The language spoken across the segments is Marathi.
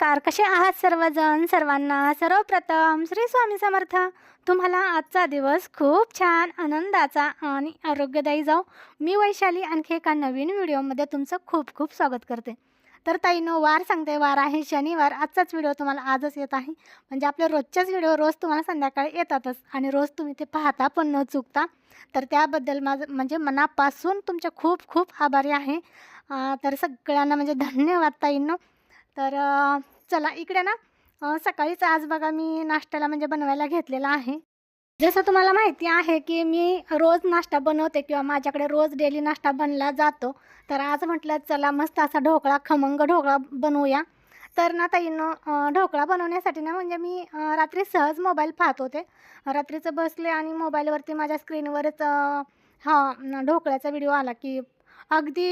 नमस्कार. कसे आहात सर्वजण? सर्वांना सर्वप्रथम श्री स्वामी समर्थ. तुम्हाला आजचा दिवस खूप छान आनंदाचा आणि आरोग्यदायी जाऊ मी वैशाली आणखी एका नवीन व्हिडिओमध्ये तुमचं खूप खूप स्वागत करते. तर ताईनो वार सांगते वार आहे शनिवार. आजचाच व्हिडिओ तुम्हाला आजच येत आहे. म्हणजे आपले रोजच्याच व्हिडिओ रोज तुम्हाला संध्याकाळी येतातच आणि रोज तुम्ही ते पाहता पण न चुकता. तर त्याबद्दल माझं म्हणजे मनापासून तुमचे खूप खूप आभारी आहे. तर सगळ्यांना म्हणजे धन्यवाद ताईंनो. तर चला इकडे ना सकाळीच आज बघा मी नाश्त्याला म्हणजे बनवायला घेतलेला आहे. जसं तुम्हाला माहिती आहे की मी रोज नाश्ता बनवते किंवा माझ्याकडे रोज डेली नाश्ता बनला जातो. तर आज म्हटलं चला मस्त असा ढोकळा खमंग ढोकळा बनवूया. तर ना ताईनं ढोकळा बनवण्यासाठी ना म्हणजे मी रात्री सहज मोबाईल पाहत होते. रात्रीचं बसले आणि मोबाईलवरती माझ्या स्क्रीनवरच हा ढोकळ्याचा व्हिडिओ आला की अगदी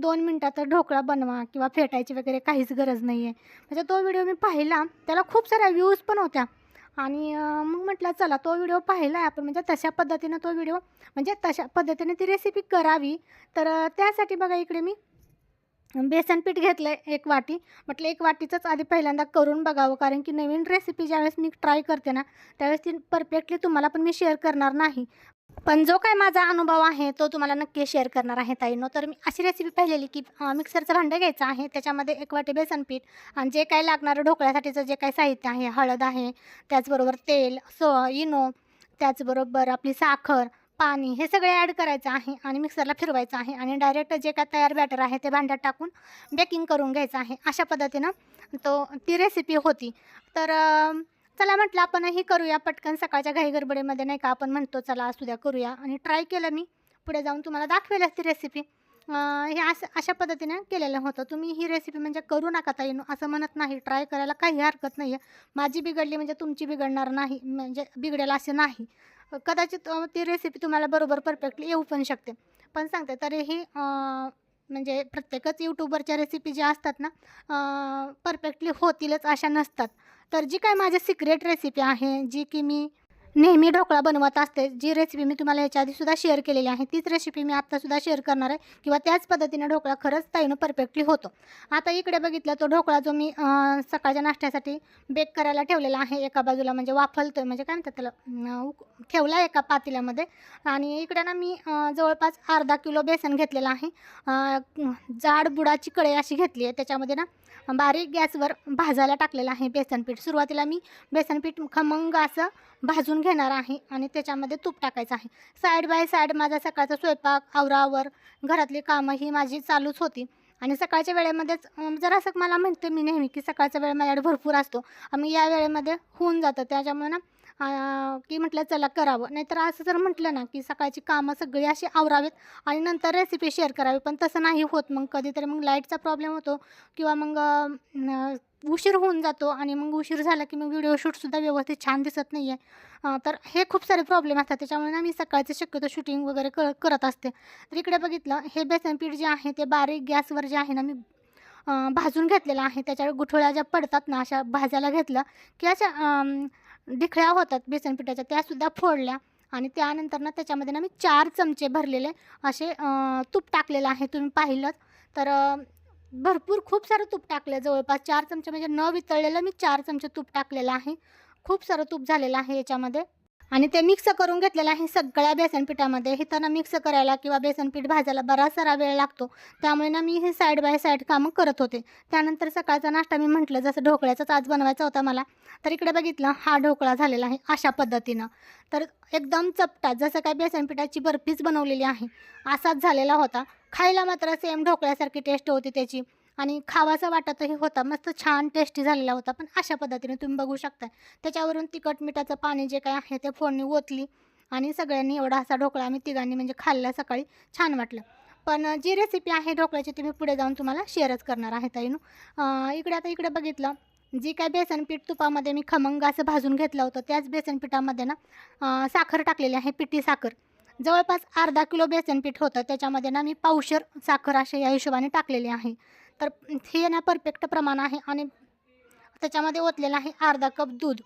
दोन मिनटात ढोकळा बनवा किंवा फेटायची वगैरे काहीच गरज नाही आहे म्हणजे तो व्हिडिओ मी पाहिला त्याला खूप साऱ्या व्ह्यूज पण होत्या. आणि मग म्हटलं चला तो व्हिडिओ पाहिला आहे आपण. म्हणजे तशा पद्धतीनं तो व्हिडिओ म्हणजे तशा पद्धतीने ती रेसिपी करावी. तर त्यासाठी बघा इकडे मी बेसन पीठ घेतलं आहे एक वाटी. म्हटलं एक वाटीचंच आधी पहिल्यांदा करून बघावं कारण की नवीन रेसिपी ज्यावेळेस मी ट्राय करते ना त्यावेळेस ती परफेक्टली तुम्हाला पण मी शेअर करणार नाही. पण जो काय माझा अनुभव आहे तो तुम्हाला नक्की शेअर करणार आहे ताईनो. तर मी अशी रेसिपी पाहिलेली की मिक्सरचं भांडं घ्यायचं आहे त्याच्यामध्ये एक वाटी बेसन पीठ आणि जे काय लागणारं ढोकळ्यासाठीचं जे काही साहित्य आहे हळद आहे त्याचबरोबर तेल सो इनो त्याचबरोबर आपली साखर पाणी हे सगळे ॲड करायचं आहे आणि मिक्सरला फिरवायचं आहे आणि डायरेक्ट जे काय तयार बॅटर आहे ते भांड्यात टाकून बेकिंग करून घ्यायचं आहे. अशा पद्धतीनं तो ती रेसिपी होती. तर चला म्हटलं आपणही करूया पटकन सकाळच्या घाई गडबडीमध्ये नाही का? आपण म्हणतो चला असू द्या करूया. आणि ट्राय केलं मी. पुढे जाऊन तुम्हाला दाखवेलच ती रेसिपी हे असं अशा पद्धतीने केलेलं होतं. तुम्ही ही रेसिपी म्हणजे करू नका ताई असं म्हणत नाही. ट्राय करायला काही हरकत नाही आहे माझी बिघडली म्हणजे तुमची बिघडणार नाही म्हणजे बिघडेल असे नाही. कदाचित ती रेसिपी तुम्हाला बरोबर परफेक्टली येऊ पण शकते. पण सांगते तरीही म्हणजे प्रत्येकच यूट्यूबरच्या रेसिपी ज्या असतात ना परफेक्टली होतीलच अशा नसतात. तर जी काय माझी सिक्रेट रेसिपी आहे जी की मी नेहमी ढोकळा बनवत असते. जी रेसिपी मी तुम्हाला याच्या आधीसुद्धा शेअर केलेली आहे तीच रेसिपी मी आत्तासुद्धा शेअर करणार आहे. किंवा त्याच पद्धतीने ढोकळा खरंच ताईनं परफेक्टली होतो. आता इकडे बघितलं तो ढोकळा जो मी सकाळच्या नाश्त्यासाठी बेक करायला ठेवलेला आहे एका बाजूला म्हणजे वाफलतो आहे म्हणजे काय म्हणतात त्याला उक- ठेवला एका पातेल्यामध्ये आणि इकडे ना मी जवळपास अर्धा किलो बेसन घेतलेलं आहे. जाड बुडाची कढई अशी घेतली आहे. त्याच्यामध्ये ना बारीक गॅसवर भाजायला टाकलेलं आहे बेसन पीठ. सुरुवातीला मी बेसन पीठ खमंग असं भाजून घेणार आहे आणि त्याच्यामध्ये तूप टाकायचं आहे. साईड बाय साईड माझा सकाळचा स्वयंपाक आवरावर घरातली कामं ही माझी चालूच होती. आणि सकाळच्या वेळेमध्येच जरा जरासं मला म्हणते मी नेहमी की सकाळचा वेळ माझ्याकडे भरपूर असतो. आम्ही या वेळेमध्ये होऊन जातं. त्याच्यामुळे ना की म्हटलं चला करावं. नाहीतर असं जर म्हटलं ना की सकाळची कामं सगळी अशी आवरावीत आणि नंतर रेसिपी शेअर करावी. पण तसं नाही होत. मग कधीतरी मग लाईटचा प्रॉब्लेम होतो किंवा मग उशीर होऊन जातो आणि मग उशीर झाला की मग व्हिडिओ शूटसुद्धा व्यवस्थित छान दिसत नाही आहे तर हे खूप सारे प्रॉब्लेम असतात. त्याच्यामुळे ना मी सकाळचं शक्यतो शूटिंग वगैरे कर करत असते. तर इकडे बघितलं हे बेसन पीठ जे आहे ते बारीक गॅसवर जे आहे ना मी भाजून घेतलेलं आहे. त्याच्यावर गुठळ्या ज्या पडतात ना अशा भाजायला घेतलं की अशा ढिखळ्या होतात बेसन पिठाच्या त्यासुद्धा फोडल्या आणि त्यानंतर ना त्याच्यामध्ये ना मी चार चमचे भरलेले असे तूप टाकलेलं आहे तुम्ही पाहिलं तर भरपूर खूप सारं तूप टाकलं जवळपास. चार चमचे म्हणजे न वितळलेलं मी चार चमचे तूप टाकलेलं आहे. खूप सारं तूप झालेलं आहे याच्यामध्ये. आणि ते मिक्स करून घेतलेलं आहे सगळ्या बेसन पिठामध्ये. हे त्यांना मिक्स करायला किंवा बेसनपीठ भाजायला बराच सारा वेळ लागतो. त्यामुळे ना मी हे साईड बाय साईड कामं करत होते. त्यानंतर सकाळचा नाश्ता मी म्हटलं जसं ढोकळ्याचाच आज बनवायचा होता मला तर इकडे बघितलं हा ढोकळा झालेला आहे अशा पद्धतीनं. तर एकदम चपटा जसं काय बेसन पिठाची बर्फीच बनवलेली आहे असाच झालेला होता. खायला मात्र सेम ढोकळ्यासारखी टेस्ट होती त्याची. आणि खावासा वाटतही होता. मस्त छान टेस्टी झालेला होता. पण अशा पद्धतीने तुम्ही बघू शकता त्याच्यावरून तिखट मिठाचं पाणी जे काय आहे ते फोडणी ओतली आणि सगळ्यांनी एवढा असा ढोकळा आम्ही तिघांनी म्हणजे खाल्ला सकाळी. छान वाटलं. पण जी रेसिपी आहे ढोकळ्याची ती मी पुढे जाऊन तुम्हाला शेअरच करणार आहे ताईनू. इकडे आता इकडे बघितलं. जी काय बेसनपीठ तुपामध्ये मी खमंग असं भाजून घेतलं होतं त्याच बेसन पिठामध्ये ना साखर टाकलेली आहे पिठी साखर. जवळपास अर्धा किलो बेसनपीठ होतं. त्याच्यामध्ये ना मी पावशर साखर अशा या हिशोबाने टाकलेली आहे. तर हे ना परफेक्ट प्रमाण आहे आणि त्याच्यामध्ये ओतलेलं आहे अर्धा कप दूध.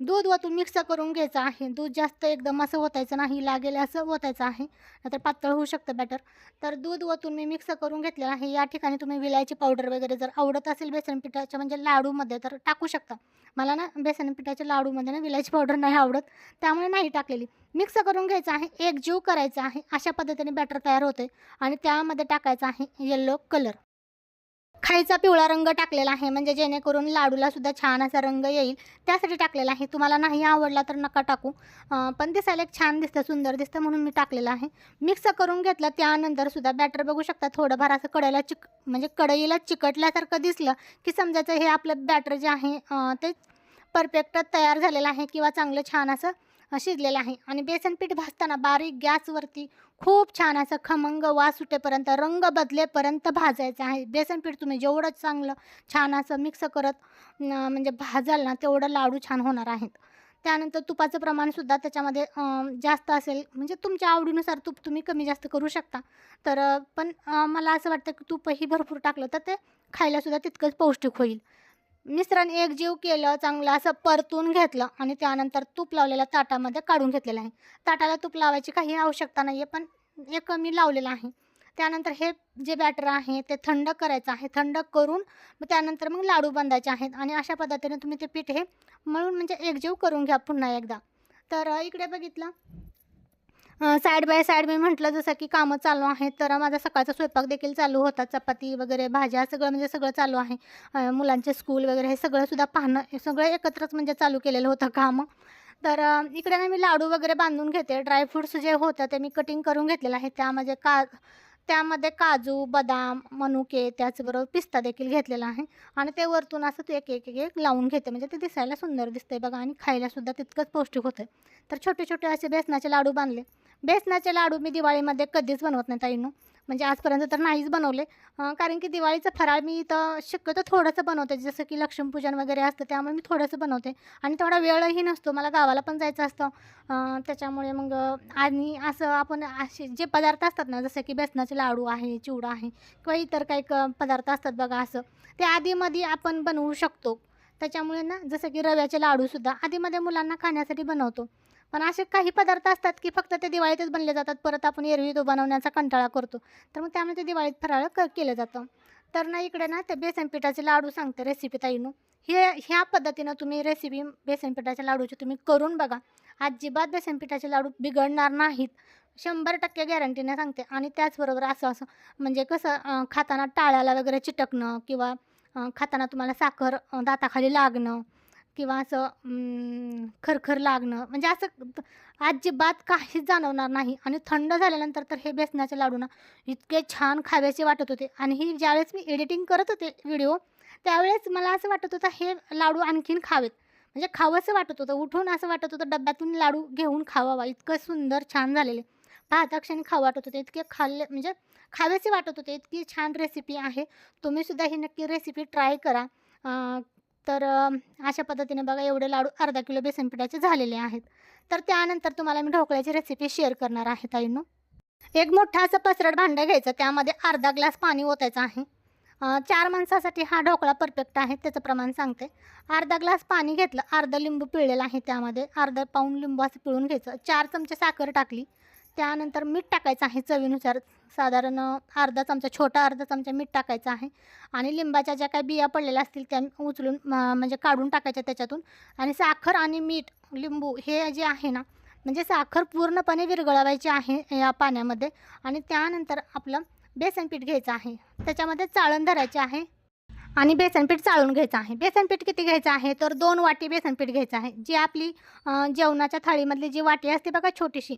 दूध ओतून मिक्स करून घ्यायचं आहे. दूध जास्त एकदम असं ओतायचं नाही लागेल असं ओतायचं आहे. नाहीतर पातळ होऊ शकतं बॅटर तर दूध ओतून मी मिक्स करून घेतलेलं आहे. या ठिकाणी तुम्ही विलायची पावडर वगैरे जर आवडत असेल बेसन पिठाच्या म्हणजे लाडूमध्ये तर टाकू शकता. मला ना बेसन पिठाच्या लाडूमध्ये ना विलायची पावडर नाही आवडत. त्यामुळे नाही टाकलेली. मिक्स करून घ्यायचं आहे. एक जीव करायचा आहे. अशा पद्धतीने बॅटर तयार होते आणि त्यामध्ये टाकायचं आहे येल्लो कलर खायचा पिवळा रंग टाकलेला आहे. म्हणजे जेणेकरून लाडूला सुद्धा छान असा रंग येईल. त्यासाठी टाकलेला आहे. तुम्हाला नाही आवडला तर नका टाकू. पण दिसायला एक छान दिसतं सुंदर दिसतं म्हणून मी टाकलेलं आहे. मिक्स करून घेतलं त्यानंतर सुद्धा बॅटर बघू शकता. थोडंफार असं कडेला चिक म्हणजे कढईला चिकटल्यासारखं दिसलं की समजायचं हे आपलं बॅटर जे आहे ते परफेक्ट तयार झालेलं आहे किंवा चांगलं छान असं शिजलेलं आहे. आणि बेसन पीठ भाजताना बारीक गॅसवरती खूप छान असं खमंग वास सुटेपर्यंत रंग बदलेपर्यंत भाजायचं आहे. बेसन पीठ तुम्ही जेवढं चांगलं छान असं मिक्स करत म्हणजे भाजाल ना तेवढं लाडू छान होणार आहेत. त्यानंतर तुपाचं प्रमाणसुद्धा त्याच्यामध्ये जास्त असेल म्हणजे तुमच्या आवडीनुसार तूप तुम्ही कमी जास्त करू शकता. तर पण मला असं वाटतं की तूपही भरपूर टाकलं तर ते खायलासुद्धा तितकंच पौष्टिक होईल. मिश्रण एकजीव केलं चांगलं असं परतून घेतलं आणि त्यानंतर तूप लावलेल्या ताटामध्ये काढून घेतलेलं आहे. ताटाला तूप लावायची काही आवश्यकता नाही आहे पण एक मी लावलेलं आहे. त्यानंतर हे जे बॅटर आहे ते थंड करायचं आहे. थंड करून मग त्यानंतर मग लाडू बांधायचे आहेत आणि अशा पद्धतीने तुम्ही ते पीठ हे मळून म्हणजे एकजीव करून घ्या पुन्हा एकदा. तर इकडे बघितलं. साईड बाय साईड मी म्हटलं जसं की कामं चालू आहेत तर माझा सकाळचा स्वयंपाक देखील चालू होता. चपाती वगैरे भाज्या सगळं म्हणजे सगळं चालू आहे. मुलांचे स्कूल वगैरे हे सगळंसुद्धा पाहणं हे सगळं एकत्रच म्हणजे चालू केलेलं होतं कामं. तर इकडे ना मी लाडू वगैरे बांधून घेते. ड्रायफ्रूट्स जे होतं ते मी कटिंग करून घेतलेलं आहे. त्यामध्ये का त्यामध्ये काजू बदाम मनुके त्याचबरोबर पिस्ता देखील घेतलेला आहे. आणि ते वरतून असं ते एक एक एक एक लावून घेते. म्हणजे ते दिसायला सुंदर दिसतंय बघा आणि खायलासुद्धा तितकंच पौष्टिक होतं. तर छोटे छोटे असे बेसनाचे लाडू बांधले. बेसनाचे लाडू मी दिवाळीमध्ये कधीच बनवत नाही ताईनो. म्हणजे आजपर्यंत तर नाहीच बनवले. कारण की दिवाळीचं फराळ मी इथं शक्यतो थोडंसं बनवते. जसं की लक्ष्मीपूजन वगैरे असतं त्यामुळे मी थोडंसं बनवते. आणि थोडा वेळही नसतो. मला गावाला पण जायचं असतं. त्याच्यामुळे मग आणि असं आपण असे जे पदार्थ असतात ना जसं की बेसनाचे लाडू आहे चिवडा आहे किंवा इतर काही क पदार्थ असतात बघा असं ते आधीमध्ये आपण बनवू शकतो. त्याच्यामुळे ना जसं की रव्याचे लाडूसुद्धा आधीमध्ये मुलांना खाण्यासाठी बनवतो. पण असे काही पदार्थ असतात की फक्त ते दिवाळीतच बनले जातात. परत आपण एरवी तो बनवण्याचा कंटाळा करतो. तर मग त्यामुळे ते दिवाळीत फराळ क केलं जातं. तर ना इकडे ना ते बेसन पिठाचे लाडू सांगते रेसिपी ताईनो. हे ह्या पद्धतीनं तुम्ही रेसिपी बेसन पिठाच्या लाडूची तुम्ही करून बघा. अजिबात बेसन पिठाचे लाडू बिघडणार नाहीत. शंभर टक्के गॅरंटीने सांगते. आणि त्याचबरोबर असं असं म्हणजे कसं खाताना टाळ्याला वगैरे चिटकणं किंवा खाताना तुम्हाला साखर दाताखाली लागणं किंवा असं खरखर लागणं म्हणजे असं अजिबात काहीच जाणवणार नाही. आणि थंड झाल्यानंतर तर हे बेसनाचे लाडू ना इतके छान खाव्याचे वाटत होते. आणि ही ज्यावेळेस मी एडिटिंग करत होते व्हिडिओ त्यावेळेस मला असं वाटत होतं हे लाडू आणखीन खावेत. म्हणजे खावंसं वाटत होतं. उठून असं वाटत होतं डब्यातून लाडू घेऊन खावावा. इतकं सुंदर छान झालेले. पाहता क्षणी खाऊ वाटत होते. इतके खाल्ले म्हणजे खावेसे वाटत होते. इतकी छान रेसिपी आहे. तुम्हीसुद्धा ही नक्की रेसिपी ट्राय करा. तर अशा पद्धतीने बघा एवढे लाडू अर्धा किलो बेसन पिठाचे झालेले आहेत. तर त्यानंतर तुम्हाला मी ढोकळ्याची रेसिपी शेअर करणार आहे ताईनो. एक मोठा असं पसरट भांडं घ्यायचं त्यामध्ये अर्धा ग्लास पाणी ओतायचं आहे. चार माणसासाठी हा ढोकळा परफेक्ट आहे त्याचं प्रमाण सांगते. अर्धा ग्लास पाणी घेतलं अर्धा लिंबू पिळलेला आहे त्यामध्ये अर्धा पाऊण लिंबू असं पिळून घ्यायचं. चार चमचे साखर टाकली त्यानंतर मीठ टाकायचं आहे चवीनुसार. साधारण अर्धा चमचा छोटा अर्धा चमचा मीठ टाकायचा आहे. आणि लिंबाच्या ज्या काही बिया पडलेल्या असतील त्या उचलून म्हणजे काढून टाकायच्या त्याच्यातून. आणि साखर आणि मीठ लिंबू हे जे आहे ना म्हणजे साखर पूर्णपणे विरघळवायची आहे या पाण्यामध्ये. आणि त्यानंतर आपलं बेसन पीठ घ्यायचं आहे. त्याच्यामध्ये चाळण धरायचे आहे. आणि बेसनपीठ चाळून घ्यायचं आहे. बेसनपीठ किती घ्यायचं आहे? तर दोन वाटी बेसनपीठ घ्यायचं आहे. जी आपली जेवणाच्या थाळीमधली जी वाटी असते बघा छोटीशी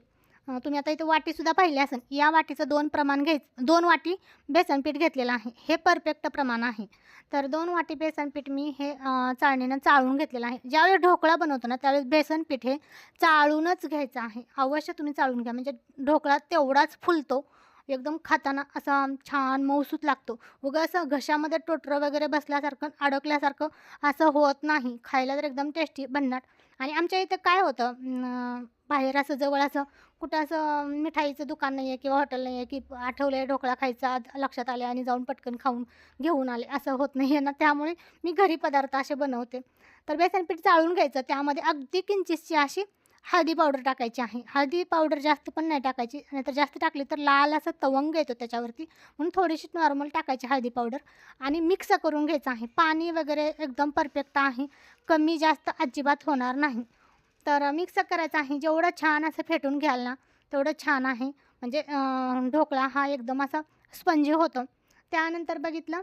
तुम्ही आता इथं वाटीसुद्धा पाहिली असेल. या वाटीचं दोन प्रमाण घ्यायचं दोन वाटी बेसन पीठ घेतलेलं आहे. हे परफेक्ट प्रमाण आहे. तर दोन वाटी बेसन पीठ मी हे चाळणीनं चाळून घेतलेलं आहे. ज्यावेळेस ढोकळा बनवतो ना त्यावेळेस बेसन पीठ हे चाळूनच घ्यायचं आहे. अवश्य तुम्ही चाळून घ्या. म्हणजे ढोकळा तेवढाच फुलतो. एकदम खाताना असा छान मौसूत लागतो. उगा असं घशामध्ये टोटरं वगैरे बसल्यासारखं अडकल्यासारखं असं होत नाही. खायला तर एकदम टेस्टी भन्नाट आणि आमच्या इथं काय होतं बाहेर असं जवळ असं कुठं असं मिठाईचं दुकान नाही आहे किंवा हॉटेल नाही आहे की आठवले ढोकळा खायचा लक्षात आले आणि जाऊन पटकन खाऊन घेऊन आले. असं होत नाही आहे ना. त्यामुळे मी घरी पदार्थ असे बनवते. तर बेसन पीठ चाळून घ्यायचं. त्यामध्ये अगदी किंचितची अशी हळदी पावडर टाकायची आहे. हळदी पावडर जास्त पण नाही टाकायची. नाहीतर जास्त टाकली तर लाल असं तवंग येतो त्याच्यावरती. म्हणून थोडीशी नॉर्मल टाकायची हळदी पावडर. आणि मिक्स करून घ्यायचं आहे. पाणी वगैरे एकदम परफेक्ट आहे. कमी जास्त अजिबात होणार नाही. तर मिक्स करायचं आहे. जेवढं छान असं फेटून घ्याल ना तेवढं छान आहे. म्हणजे ढोकळा हा एकदम असा स्पंजी होतो. त्यानंतर बघितलं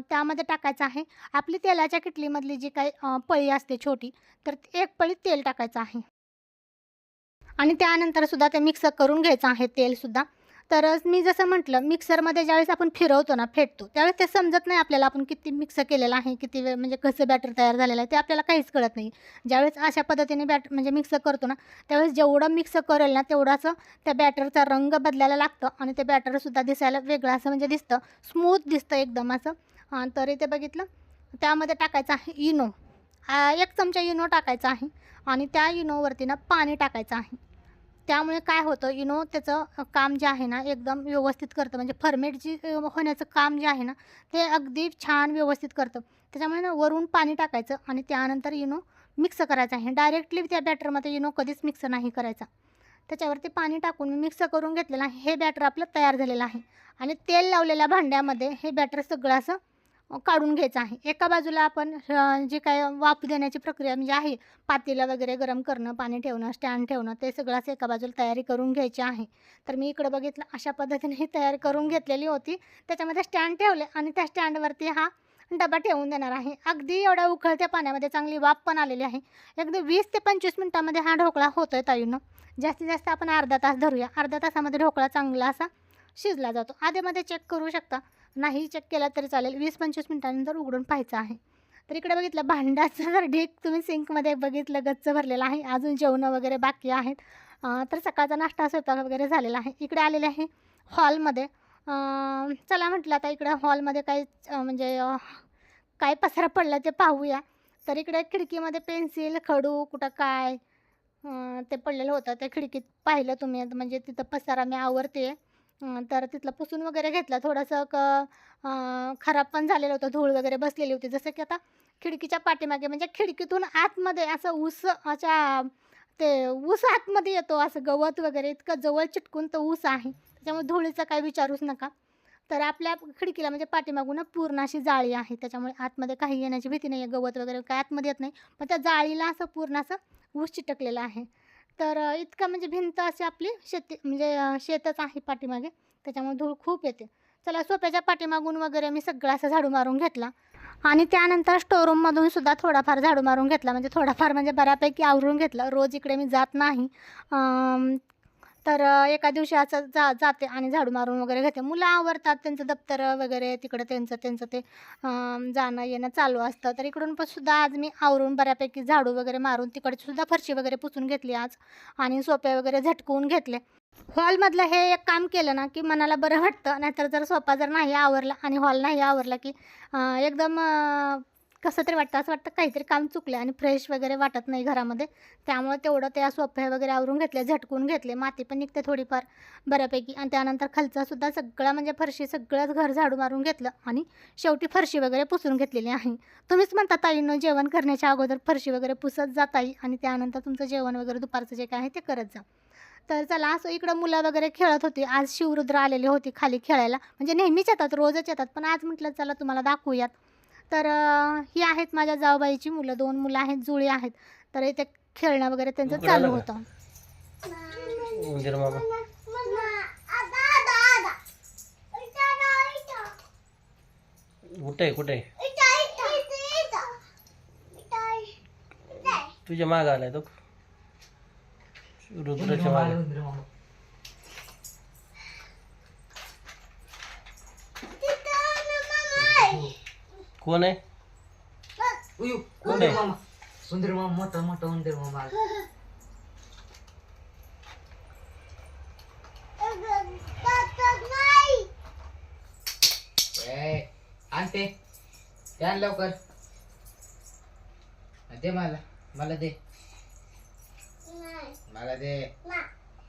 त्यामध्ये टाकायचं आहे. आपली तेलाच्या किटलीमधली जी काही पळी असते छोटी तर एक पळी तेल टाकायचं आहे. आणि त्यानंतर सुद्धा ते मिक्स करून घ्यायचं आहे तेलसुद्धा तर मी जसं म्हटलं मिक्सरमध्ये ज्यावेळेस आपण फिरवतो ना फेटतो त्यावेळेस ते समजत नाही आपल्याला आपण किती मिक्स केलेलं आहे किती वेळ म्हणजे कसं बॅटर तयार झालेलं आहे ते आपल्याला काहीच कळत नाही. ज्यावेळेस अशा पद्धतीने बॅट म्हणजे मिक्स करतो ना त्यावेळेस जेवढं मिक्स करेल ना तेवढाच त्या बॅटरचा रंग बदलायला लागतं आणि ते बॅटरसुद्धा दिसायला वेगळं असं म्हणजे दिसतं स्मूथ दिसतं एकदम असं. तर इथे बघितलं त्यामध्ये टाकायचं आहे इनो. एक चमचा इनो टाकायचा आहे आणि त्या इनोवरती ना पाणी टाकायचं आहे. त्यामुळे काय होतं इनो त्याचं काम जे आहे ना एकदम व्यवस्थित करतं. म्हणजे फर्मेट जी होण्याचं काम जे आहे ना ते अगदी छान व्यवस्थित करतं. त्याच्यामुळे ना वरून पाणी टाकायचं आणि त्यानंतर इनो मिक्स करायचं आहे. डायरेक्टली त्या बॅटरमध्ये इनो कधीच मिक्स नाही करायचा. त्याच्यावरती पाणी टाकून मी मिक्स करून घेतलेलं आहे. हे बॅटर आपलं तयार झालेलं आहे. आणि तेल लावलेल्या भांड्यामध्ये हे बॅटर सगळं असं काढून घ्यायचं आहे. एका बाजूला आपण जे काय वाफ देण्याची प्रक्रिया म्हणजे आहे पातेला वगैरे गरम करणं पाणी ठेवणं स्टँड ठेवणं ते सगळं असं एका बाजूला तयारी करून घ्यायची आहे. तर मी इकडं बघितलं अशा पद्धतीने ही तयारी करून घेतलेली होती. त्याच्यामध्ये स्टँड ठेवले आणि त्या स्टँडवरती हा डबा ठेवून देणार आहे. अगदी एवढ्या उकळत्या पाण्यामध्ये चांगली वाफ पण आलेली आहे. अगदी वीस ते पंचवीस मिनटामध्ये हा ढोकळा होतो आहे ताईनं. जास्तीत जास्त आपण अर्धा तास धरूया. अर्धा तासामध्ये ढोकळा चांगला असा शिजला जातो. आधीमध्ये चेक करू शकता. नाही चेक केला तरी चालेल. वीस पंचवीस मिनटानंतर उघडून पाहायचं आहे. तर इकडे बघितलं भांड्याचं जर ढीक तुम्ही सिंकमध्ये बघितलं गच्च भरलेलं आहे. अजून जेवणं वगैरे बाकी आहेत. तर सकाळचा नाश्ता स्वयंपाक वगैरे झालेला आहे. इकडे आलेले आहे हॉलमध्ये. चला म्हटलं आता इकडे हॉलमध्ये काही म्हणजे काय पसरा पडला ते पाहूया. तर इकडे खिडकीमध्ये पेन्सिल खडू कुठं काय ते पडलेलं होतं. त्या खिडकीत पाहिलं तुम्ही. म्हणजे तिथं पसारा मी आवरते आहे तर तिथलं पुसून वगैरे घेतलं. थोडंसं क खराब पण झालेलं होतं. धूळ वगैरे बसलेली होती. जसं की आता खिडकीच्या पाठीमागे म्हणजे खिडकीतून आतमध्ये असं ऊस अशा ते ऊस आतमध्ये येतो. असं गवत वगैरे इतकं जवळ चिटकून तो ऊस आहे. त्याच्यामुळे धुळीचा काही विचारूच नका. तर आपल्या खिडकीला म्हणजे पाठीमागून पूर्ण अशी जाळी आहे. त्याच्यामुळे आतमध्ये काही येण्याची भीती नाही आहे गवत वगैरे काय आतमध्ये येत नाही. पण त्या जाळीला असं पूर्ण असं ऊस चिटकलेलं आहे. तर इतकं म्हणजे भिंत अशी आपली शेती म्हणजे शेतच आहे पाठीमागे. त्याच्यामुळे धूळ खूप येते. चला सोप्याच्या पाठीमागून वगैरे मी सगळा असं झाडू मारून घेतला. आणि त्यानंतर स्टोरूममधून सुद्धा थोडाफार झाडू मारून घेतला. म्हणजे थोडाफार म्हणजे बऱ्यापैकी आवरून घेतलं. रोज इकडे मी जात नाही. तर एका दिवशी असं जा जाते आणि झाडू मारून वगैरे घेते. मुलं आवरतात त्यांचं दप्तर वगैरे तिकडं त्यांचं त्यांचं ते जाणं येणं चालू असतं. तर इकडून पण सुद्धा आज मी आवरून बऱ्यापैकी झाडू वगैरे मारून तिकडची सुद्धा फरशी वगैरे पुसून घेतली आज आणि सोपे वगैरे झटकवून घेतले. हॉलमधलं हे एक काम केलं ना की मनाला बरं वाटतं. नाहीतर जर सोपा जर नाही आवरला आणि हॉल नाही आवरला की एकदम कसं तरी वाटतं असं वाटतं काहीतरी काम चुकलं आणि फ्रेश वगैरे वाटत नाही घरामध्ये. त्यामुळे तेवढं त्या सोफे वगैरे आवरून घेतले झटकून घेतले. माती पण निघते थोडीफार बऱ्यापैकी. आणि त्यानंतर खालचासुद्धा सगळं म्हणजे फरशी सगळंच घर झाडू मारून घेतलं आणि शेवटी फरशी वगैरे पुसून घेतलेली आहे. तुम्हीच म्हणता ताईनं जेवण करण्याच्या अगोदर फरशी वगैरे पुसत जा ताई आणि त्यानंतर तुमचं जेवण वगैरे दुपारचं जे काय आहे ते करत जा. तर चला असं इकडं मुलं वगैरे खेळत होती. आज शिवरुद्र आलेली होती खाली खेळायला. म्हणजे नेहमीच येतात रोजच येतात. पण आज म्हटलं चला तुम्हाला दाखवूयात. तर ही आहेत माझ्या जाऊबाईची मुलं. दोन मुलं आहेत जुळी आहेत. तर इथे खेळणं वगैरे त्यांचं चालू. होतं. कुठे कुठे? तुझ्या माग आलाय तो. रुद्राच्या माग. कोण आहे? उयू कोण उंदीर आहे? मामा. मोठा मोठा उंदीर मामा. आला. ए, आण ते ते आण लवकर. दे मला. मला दे. मला दे.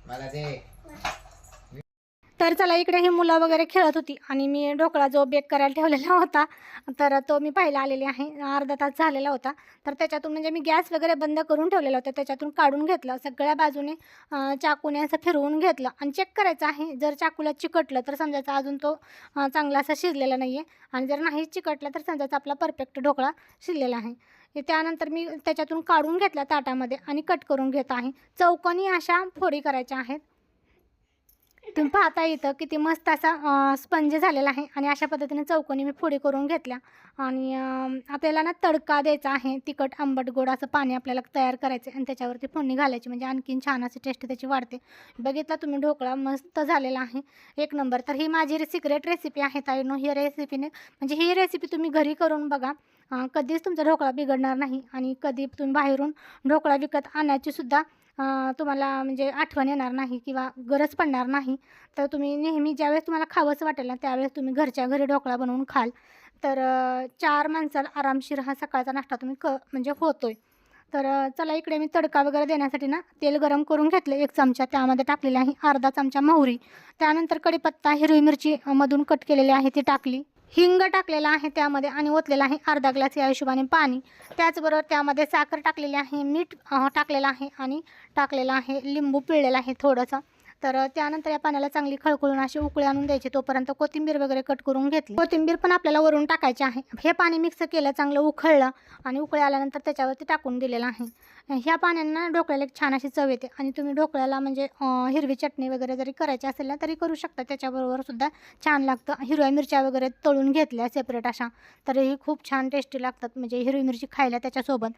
मला दे. तर चला इकडे ही मुलं वगैरे खेळत होती आणि मी ढोकळा जो बेक करायला ठेवलेला होता तर तो मी पाहायला आलेली आहे. अर्धा तास झालेला होता. तर त्याच्यातून म्हणजे मी गॅस वगैरे बंद करून ठेवलेला होता. त्याच्यातून काढून घेतलं. सगळ्या बाजूने चाकूने असं फिरवून घेतलं आणि चेक करायचं आहे. जर चाकूला चिकटलं तर समजायचं अजून तो चांगला असा शिजलेला नाही आहे आणि जर नाही चिकटला तर समजायचं आपला परफेक्ट ढोकळा शिजलेला आहे. त्यानंतर मी त्याच्यातून काढून घेतला ताटामध्ये आणि कट करून घेत आहे. चौकोनी अशा फोडी करायच्या आहेत. तुम्ही पाहता इथं किती मस्त असा स्पंज झालेला आहे आणि अशा पद्धतीने चौकोनी मी फोडी करून घेतल्या. आणि आपल्याला ना तडका द्यायचा आहे तिखट आंबट गोड असं पाणी आपल्याला तयार करायचं आहे आणि त्याच्यावरती फोडणी घालायची. म्हणजे आणखीन छान अशी टेस्ट त्याची वाढते. बघितला तुम्ही ढोकळा मस्त झालेला आहे. एक नंबर. तर ही माझी सिक्रेट रेसिपी आहे ताईनो. ही रेसिपीने म्हणजे ही रेसिपी तुम्ही घरी करून बघा. कधीच तुमचा ढोकळा बिघडणार नाही आणि कधी तुम्ही बाहेरून ढोकळा विकत आणायची सुद्धा तुम्हाला म्हणजे आठवण येणार नाही किंवा गरज पडणार नाही. तर तुम्ही नेहमी ज्यावेळेस तुम्हाला खावंच वाटेल ना त्यावेळेस तुम्ही घरच्या घरी ढोकळा बनवून खाल. तर चार माणसाला आरामशीर हा सकाळचा नाश्ता तुम्ही क म्हणजे होतोय. तर चला इकडे मी तडका वगैरे देण्यासाठी ना तेल गरम करून घेतलं एक चमचा. त्यामध्ये टाकलेला आहे अर्धा चमचा मोहरी. त्यानंतर कडीपत्ता हिरवी मिरची मधून कट केलेली आहे ती टाकली. हिंग टाकलेला आहे त्यामध्ये आणि ओतलेला आहे अर्धा ग्लास या हिशोबाने पाणी. त्याचबरोबर त्यामध्ये साखर टाकलेली आहे मीठ टाकलेलं आहे आणि टाकलेलं आहे लिंबू पिळलेलं आहे थोडंसं. तर त्यानंतर या पाण्याला चांगली खळखळून अशी उकळी आणून द्यायची. तोपर्यंत कोथिंबीर वगैरे कट करून घेतली. कोथिंबीर पण आपल्याला वरून टाकायची आहे. हे पाणी मिक्स केलं चांगलं उखळलं आणि उकळी आल्यानंतर त्याच्यावरती टाकून दिलेलं आहे. ह्या पाण्यांना ढोकळ्याला एक छान अशी चव येते आणि तुम्ही ढोकळ्याला म्हणजे हिरवी चटणी वगैरे जरी करायची असेल ना तरी करू शकता. त्याच्याबरोबर सुद्धा छान लागतं. हिरव्या मिरच्या वगैरे तळून घेतल्या सेपरेट अशा. तरीही खूप छान टेस्टी लागतात. म्हणजे हिरवी मिरची खायला त्याच्यासोबत.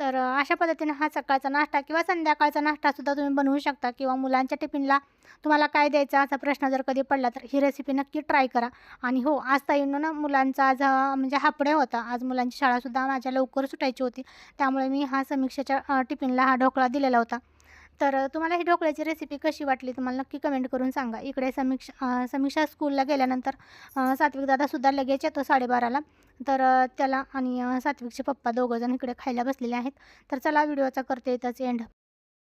तर अशा पद्धतीने हा सकाळचा नाश्ता किंवा संध्याकाळचा नाश्तासुद्धा तुम्ही बनवू शकता किंवा मुलांच्या टिफिनला तुम्हाला काय द्यायचा असा प्रश्न जर कधी पडला तर ही रेसिपी नक्की ट्राय करा. आणि हो आज ताईनं ना मुलांचा आज म्हणजे हापडे होता. आज मुलांची शाळासुद्धा माझ्या लवकर सुटायची होती. त्यामुळे मी हा समीक्षेच्या टिफिनला हा ढोकळा दिलेला होता. तर तुम्हाला ही ढोकळ्याची रेसिपी कशी वाटली तुम्हाला नक्की कमेंट करून सांगा. इकडे समीक्षा समीक्षा स्कूलला गेल्यानंतर अं, सात्विक दादासुद्धा लगेच येतो साडेबाराला तर त्याला आणि सात्विकचे पप्पा दोघंजण इकडे खायला बसलेले आहेत. तर चला व्हिडिओचा करते इथंच एंड